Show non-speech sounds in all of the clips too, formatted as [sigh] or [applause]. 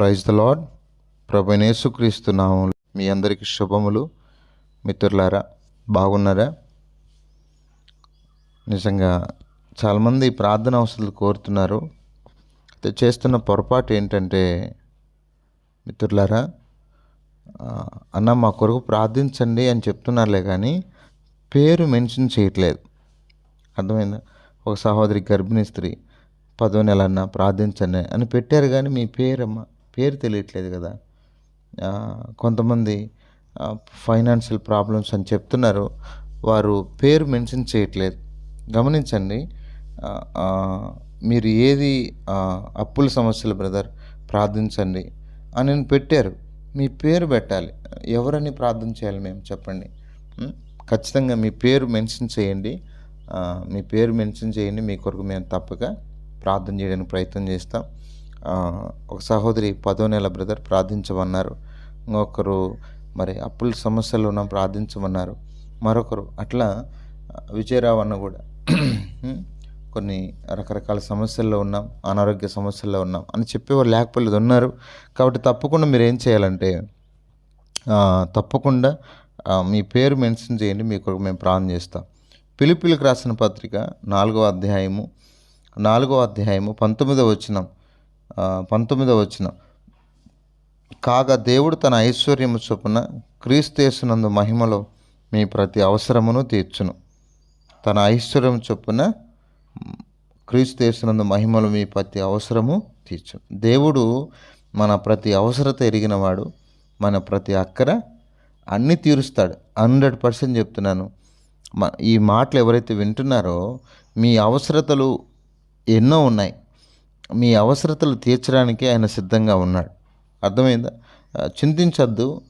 Praise the lord ప్రభనేసుక్రీస్తు నామములు మీ అందరికీ శుభములు. మిత్రులారా బాగున్నారా? నిజంగా చాలామంది ప్రార్థన అవసరాలు కోరుతున్నారు. అయితే చేస్తున్న పొరపాటు ఏంటంటే మిత్రులారా అన్న మా కొరకు ప్రార్థించండి అని చెప్తున్నారులే కానీ పేరు మెన్షన్ చేయట్లేదు. అర్థమైందా? ఒక సహోదరి గర్భిణీ స్త్రీ పదో నెల అన్న ప్రార్థించండి అని పెట్టారు కానీ మీ పేరమ్మ. పేరు తెలియట్లేదు కదా. కొంతమంది ఫైనాన్షియల్ ప్రాబ్లమ్స్ అని చెప్తున్నారు. వారు పేరు మెన్షన్ చేయట్లేదు. గమనించండి మీరు ఏది అప్పుల సమస్యలు బ్రదర్ ప్రార్థించండి అని నేను పెట్టారు. మీ పేరు పెట్టాలి. ఎవరని ప్రార్థన చేయాలి మేము చెప్పండి. ఖచ్చితంగా మీ పేరు మెన్షన్ చేయండి. మీ పేరు మెన్షన్ చేయండి. మీ కొరకు మేము తప్పక ప్రార్థన చేయడానికి ప్రయత్నం చేస్తాం. ఒక సహోదరి పదో నెల బ్రదర్ ప్రార్థించమన్నారు. ఇంకొకరు మరి అప్పుల సమస్యలు ఉన్న ప్రార్థించమన్నారు. మరొకరు అట్లా విజయరావు అన్న కూడా [clears throat] కొన్ని రకరకాల సమస్యల్లో ఉన్నాం అనారోగ్య సమస్యల్లో ఉన్నాం అని చెప్పేవారు లేకపోలేదు ఉన్నారు. కాబట్టి తప్పకుండా మీరు ఏం చేయాలంటే తప్పకుండా మీ పేరు మెన్షన్ చేయండి మీకు మేము ప్రాణం చేస్తాం. పిలుపులకు రాసిన పత్రిక నాలుగవ అధ్యాయము నాలుగవ అధ్యాయము పంతొమ్మిదవ వచ్చినాం పంతొమ్మిదవ వచ్చిన కాగా దేవుడు తన ఐశ్వర్యము చొప్పున క్రీస్తేసునందు మహిమలో మీ ప్రతి అవసరమును తీర్చును. తన ఐశ్వర్యం చొప్పున క్రీస్తేసునందు మహిమలో మీ ప్రతి అవసరము తీర్చును. దేవుడు మన ప్రతి అవసరత ఎరిగినవాడు మన ప్రతి అక్కర అన్నీ తీరుస్తాడు. హండ్రెడ్ పర్సెంట్ చెప్తున్నాను. మ- ఈ మాటలు ఎవరైతే వింటున్నారో మీ అవసరతలు ఎన్నో ఉన్నాయి. మీ అవసరతలు తీర్చడానికి ఆయన సిద్ధంగా ఉన్నాడు. అర్థమైందా? చింతించద్దు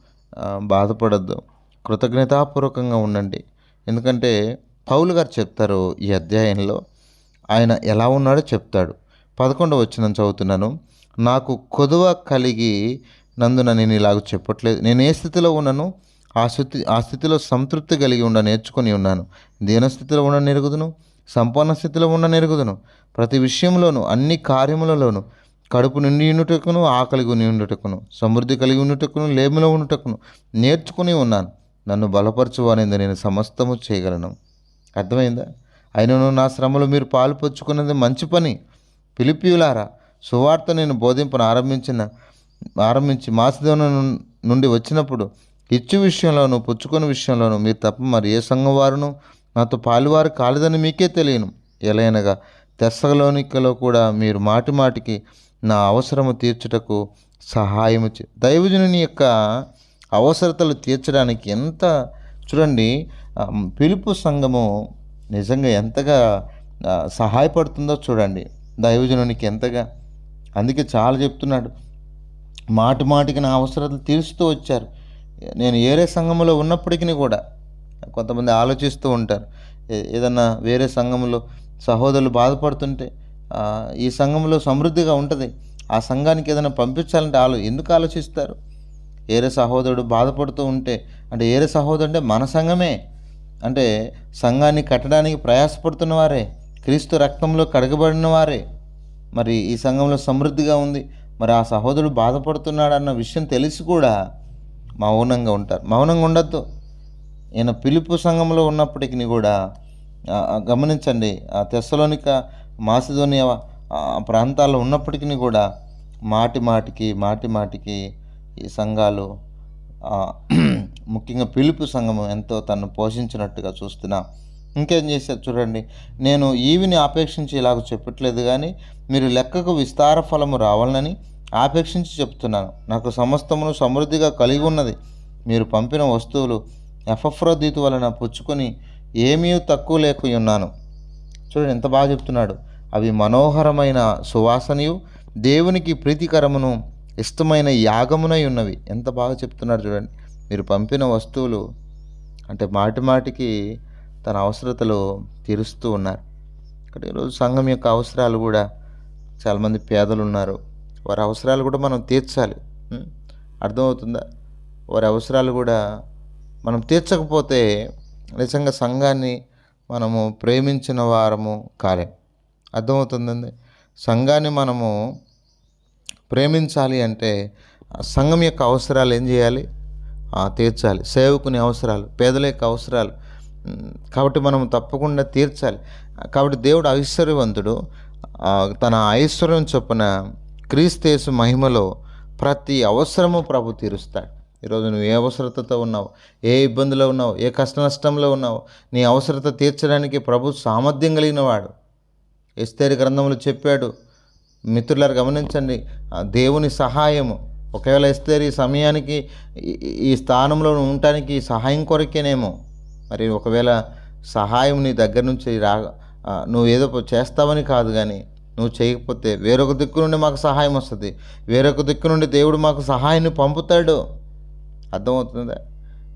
బాధపడద్దు కృతజ్ఞతాపూర్వకంగా ఉండండి. ఎందుకంటే పౌలు గారు చెప్తారు ఈ అధ్యాయంలో ఆయన ఎలా ఉన్నాడో చెప్తాడు. పదకొండవ వచ్చిన చదువుతున్నాను. నాకు కొదువ కలిగి నందున నేను ఇలాగ చెప్పట్లేదు. నేను ఏ స్థితిలో ఉన్నాను? ఆ స్థితి ఆ స్థితిలో సంతృప్తి కలిగి ఉండ నేర్చుకొని ఉన్నాను. దీనస్థితిలో ఉండ నెరుగుదును? సంపన్న స్థితిలో ఉన్న నెరుగుదును. ప్రతి విషయంలోనూ అన్ని కార్యములలోనూ కడుపు నిండి ఉండుటకును ఆకలి ఉండుటకును సమృద్ధి కలిగి ఉండుటకును లేమిలో ఉండుటకును నేర్చుకుని ఉన్నాను. నన్ను బలపరచువానింది నేను సమస్తము చేయగలను. అర్థమైందా? అయినను నా శ్రమలో మీరు పాలుపంచుకున్నది మంచి పని. పిలిపియులారా సువార్త నేను బోధింపను ఆరంభించిన ఆరంభించి మాసిదోన నుండి వచ్చినప్పుడు ఇచ్చు విషయంలోను పుచ్చుకొని విషయంలోనూ మీరు తప్ప మరి ఏ సంఘం వారును నాతో పాలువారు కాలేదని మీకే తెలియను. ఎలయనగా తెస్సలోనికలో కూడా మీరు మాటి మాటికి నా అవసరము తీర్చుటకు సహాయము చే దైవజనుని యొక్క అవసరతలు తీర్చడానికి ఎంత చూడండి పిలుపు సంఘము నిజంగా ఎంతగా సహాయపడుతుందో చూడండి. దైవజనునికి ఎంతగా అందుకే చాలా చెప్తున్నాడు. మాటి మాటికి నా అవసరాలు తీరుస్తూ వచ్చారు. నేను ఏరే సంఘంలో ఉన్నప్పటికీ కూడా కొంతమంది ఆలోచిస్తూ ఉంటారు. ఏదన్నా వేరే సంఘంలో సహోదరులు బాధపడుతుంటే ఈ సంఘంలో సమృద్ధిగా ఉంటుంది. ఆ సంఘానికి ఏదైనా పంపించాలంటే ఆలో ఎందుకు ఆలోచిస్తారు? ఏరే సహోదరుడు బాధపడుతూ ఉంటే అంటే ఏరే సహోదరుడు అంటే మన సంఘమే. అంటే సంఘాన్ని కట్టడానికి ప్రయాసపడుతున్న వారే క్రీస్తు రక్తంలో కడగబడిన వారే. మరి ఈ సంఘంలో సమృద్ధిగా ఉంది. మరి ఆ సహోదరుడు బాధపడుతున్నాడు అన్న విషయం తెలిసి కూడా మౌనంగా ఉంటారు. మౌనంగా ఉండొద్దు. ఈయన పిలుపు సంఘంలో ఉన్నప్పటికీ కూడా గమనించండి ఆ తెస్సలోనిక మాసిధోని ప్రాంతాల్లో ఉన్నప్పటికీ కూడా మాటి మాటికి మాటి మాటికి ఈ సంఘాలు [clears throat] ముఖ్యంగా పిలుపు సంఘము ఎంతో తను పోషించినట్టుగా చూస్తున్నాం. ఇంకేం చేశారు చూడండి నేను ఈవిని ఆపేక్షించి ఇలాగ చెప్పట్లేదు కానీ మీరు లెక్కకు విస్తార ఫలము రావాలని ఆపేక్షించి చెప్తున్నాను. నాకు సమస్తమును సమృద్ధిగా కలిగి ఉన్నది. మీరు పంపిన వస్తువులు ఎఫఫ్రోదీతు వలన పుచ్చుకొని ఏమీ తక్కువ లేకున్నాను చూడండి ఎంత బాగా చెప్తున్నాడు. అవి మనోహరమైన సువాసనయు దేవునికి ప్రీతికరమును ఇష్టమైన యాగమునై ఉన్నవి. ఎంత బాగా చెప్తున్నారు చూడండి. మీరు పంపిన వస్తువులు అంటే మాటి మాటికి తన అవసరతలు తీరుస్తూ ఉన్నారు. ఇక్కడ ఈరోజు సంఘం యొక్క అవసరాలు కూడా చాలామంది పేదలు ఉన్నారు వారి అవసరాలు కూడా మనం తీర్చాలి. అర్థమవుతుందా? వారి అవసరాలు కూడా మనం తీర్చకపోతే నిజంగా సంఘాన్ని మనము ప్రేమించిన వారము కాలేం. అర్థమవుతుందండి? సంఘాన్ని మనము ప్రేమించాలి అంటే సంఘం యొక్క అవసరాలు ఏం చేయాలి? తీర్చాలి. సేవకుని అవసరాలు పేదల యొక్క అవసరాలు. కాబట్టి మనం తప్పకుండా తీర్చాలి. కాబట్టి దేవుడు ఐశ్వర్యవంతుడు. తన ఐశ్వర్యం చొప్పున క్రీస్తేసు మహిమలో ప్రతి అవసరము ప్రభు తీరుస్తాడు. ఈరోజు నువ్వు ఏ అవసరతతో ఉన్నావు? ఏ ఇబ్బందిలో ఉన్నావు? ఏ కష్ట నష్టంలో ఉన్నావు? నీ అవసరత తీర్చడానికి ప్రభు సామర్థ్యం కలిగినవాడు ఎస్తేరి గ్రంథములు చెప్పాడు. మిత్రులారు గమనించండి. దేవుని సహాయము. ఒకవేళ ఎస్తేరి సమయానికి ఈ- స్థానంలో ఉండటానికి సహాయం కొరకేనేమో. మరి ఒకవేళ సహాయం నీ దగ్గర నుంచి రా నువ్వు ఏదో చేస్తావని కాదు కానీ నువ్వు చేయకపోతే వేరొక దిక్కు నుండి మాకు సహాయం వస్తుంది. వేరొక దిక్కు నుండి దేవుడు మాకు సహాయాన్ని పంపుతాడు. అర్థమవుతుందా?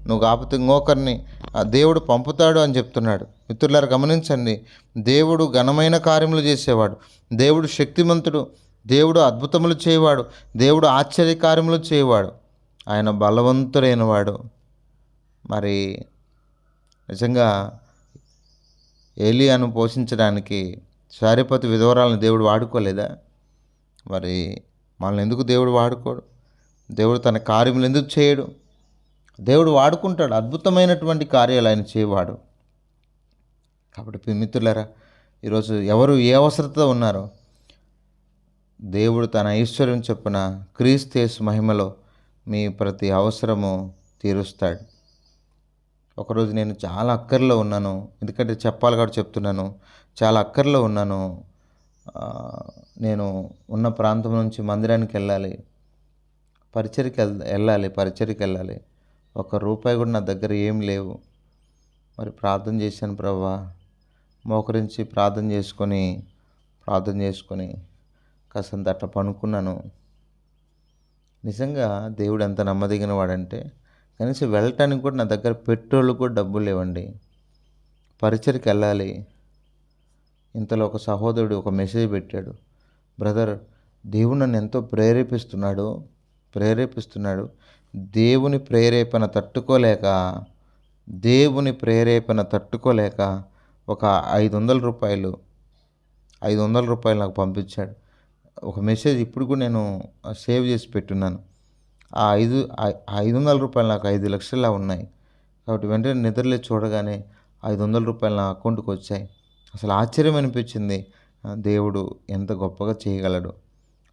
నువ్వు కాకపోతే ఇంకొకరిని ఆ దేవుడు పంపుతాడు అని చెప్తున్నాడు. మిత్రులారు గమనించండి. దేవుడు ఘనమైన కార్యములు చేసేవాడు. దేవుడు శక్తిమంతుడు. దేవుడు అద్భుతములు చేయవాడు. దేవుడు ఆశ్చర్య కార్యములు చేయవాడు. ఆయన బలవంతుడైన వాడు మరి నిజంగా ఏలియాను పోషించడానికి శారీపతి విధవరాలను దేవుడు వాడుకోలేదా? మరి మనల్ని ఎందుకు దేవుడు వాడుకోడు? దేవుడు తన కార్యములు ఎందుకు చేయడు? దేవుడు వాడుకుంటాడు అద్భుతమైనటువంటి కార్యాలు ఆయన చేయవాడు కాబట్టి మిత్రులరా ఈరోజు ఎవరు ఏ అవసరత ఉన్నారో దేవుడు తన ఐశ్వర్యం చొప్పున క్రీస్తేసు మహిమలో మీ ప్రతి అవసరము తీరుస్తాడు. ఒకరోజు నేను చాలా అక్కర్లో ఉన్నాను ఎందుకంటే చెప్పాలి కాబట్టి చెప్తున్నాను చాలా అక్కర్లో ఉన్నాను. నేను ఉన్న ప్రాంతం నుంచి మందిరానికి వెళ్ళాలి పరిచయకి వెళ్ వెళ్ళాలి పరిచయకి వెళ్ళాలి. ఒక రూపాయి కూడా నా దగ్గర ఏం లేవు. మరి ప్రార్థన చేశాను ప్రభా. మోకరించి ప్రార్థన చేసుకొని ప్రార్థన చేసుకొని కాసంత అట్లా పనుకున్నాను. నిజంగా దేవుడు ఎంత నమ్మదగిన వాడంటే కనీసం వెళ్ళటానికి కూడా నా దగ్గర పెట్రోల్ కూడా డబ్బులు లేవండి. పరిచయకి వెళ్ళాలి. ఇంతలో ఒక సహోదరుడు ఒక మెసేజ్ పెట్టాడు. బ్రదర్ దేవుడు నన్ను ఎంతో ప్రేరేపిస్తున్నాడు ప్రేరేపిస్తున్నాడు. దేవుని ప్రేరేపణ తట్టుకోలేక దేవుని ప్రేరేపణ తట్టుకోలేక ఒక ఐదు వందల రూపాయలు ఐదు వందల రూపాయలు నాకు పంపించాడు. ఒక మెసేజ్ ఇప్పుడు కూడా నేను సేవ్ చేసి పెట్టున్నాను. ఆ ఐదు ఐదు వందల రూపాయలు నాకు ఐదు లక్షలా ఉన్నాయి. కాబట్టి వెంటనే నిద్రలే చూడగానే ఐదు వందల రూపాయలు నా అకౌంట్కి వచ్చాయి. అసలు ఆశ్చర్యం అనిపించింది. దేవుడు ఎంత గొప్పగా చేయగలడు.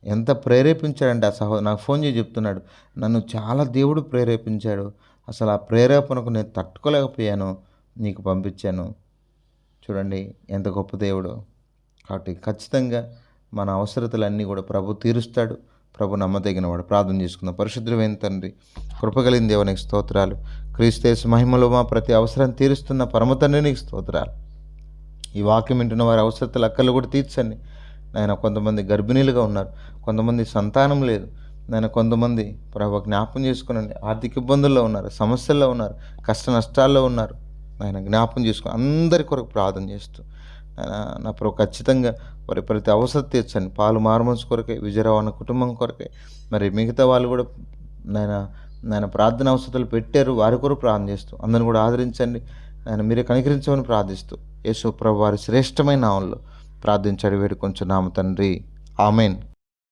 ఎంత ప్రేరేపించాడంటే ఆ సహోదరు నాకు ఫోన్ చేసి చెప్తున్నాడు. నన్ను చాలా దేవుడు ప్రేరేపించాడు. అసలు ఆ ప్రేరేపణకు నేను తట్టుకోలేకపోయాను. నీకు పంపించాను. చూడండి ఎంత గొప్ప దేవుడు. కాబట్టి ఖచ్చితంగా మన అవసరతలన్నీ కూడా ప్రభు తీరుస్తాడు. ప్రభు నమ్మదగినవాడు. ప్రార్థన చేసుకుందాం. పరిశుద్ధమైన తండ్రి కృపగలిగిన దేవునికి స్తోత్రాలు. క్రీస్తేసు మహిమలో మా ప్రతి అవసరం తీరుస్తున్న పరమ తండ్రి నీకు స్తోత్రాలు. ఈ వాక్యం వింటున్న వారి అవసరతలు అక్కలు కూడా తీర్చండి. నాయన కొంతమంది గర్భిణీలుగా ఉన్నారు. కొంతమంది సంతానం లేదు. నాయన కొంతమంది ప్రభు జ్ఞాపం చేసుకునండి ఆర్థిక ఇబ్బందుల్లో ఉన్నారు సమస్యల్లో ఉన్నారు కష్ట నష్టాల్లో ఉన్నారు. ఆయన జ్ఞాపం చేసుకుని అందరి కొరకు ప్రార్థన చేస్తూ ఆయన నా ప్రభు ఖచ్చితంగా వారి ప్రతి అవసరం తీర్చండి. పాలు మార్మన్స్ కొరకే విజయరావు అన్న కుటుంబం కొరకే. మరి మిగతా వాళ్ళు కూడా నాయన నాయన ప్రార్థన అవసరాలు పెట్టారు. వారి కొరకు ప్రార్థన చేస్తూ అందరిని కూడా ఆదరించండి. ఆయన మీరే కనికరించమని ప్రార్థిస్తూ యేసు ప్రభు వారి శ్రేష్టమైన నామంలో ప్రార్థించాడు వేడుకొంచున్నాము నామ తండ్రి. ఆమెన్.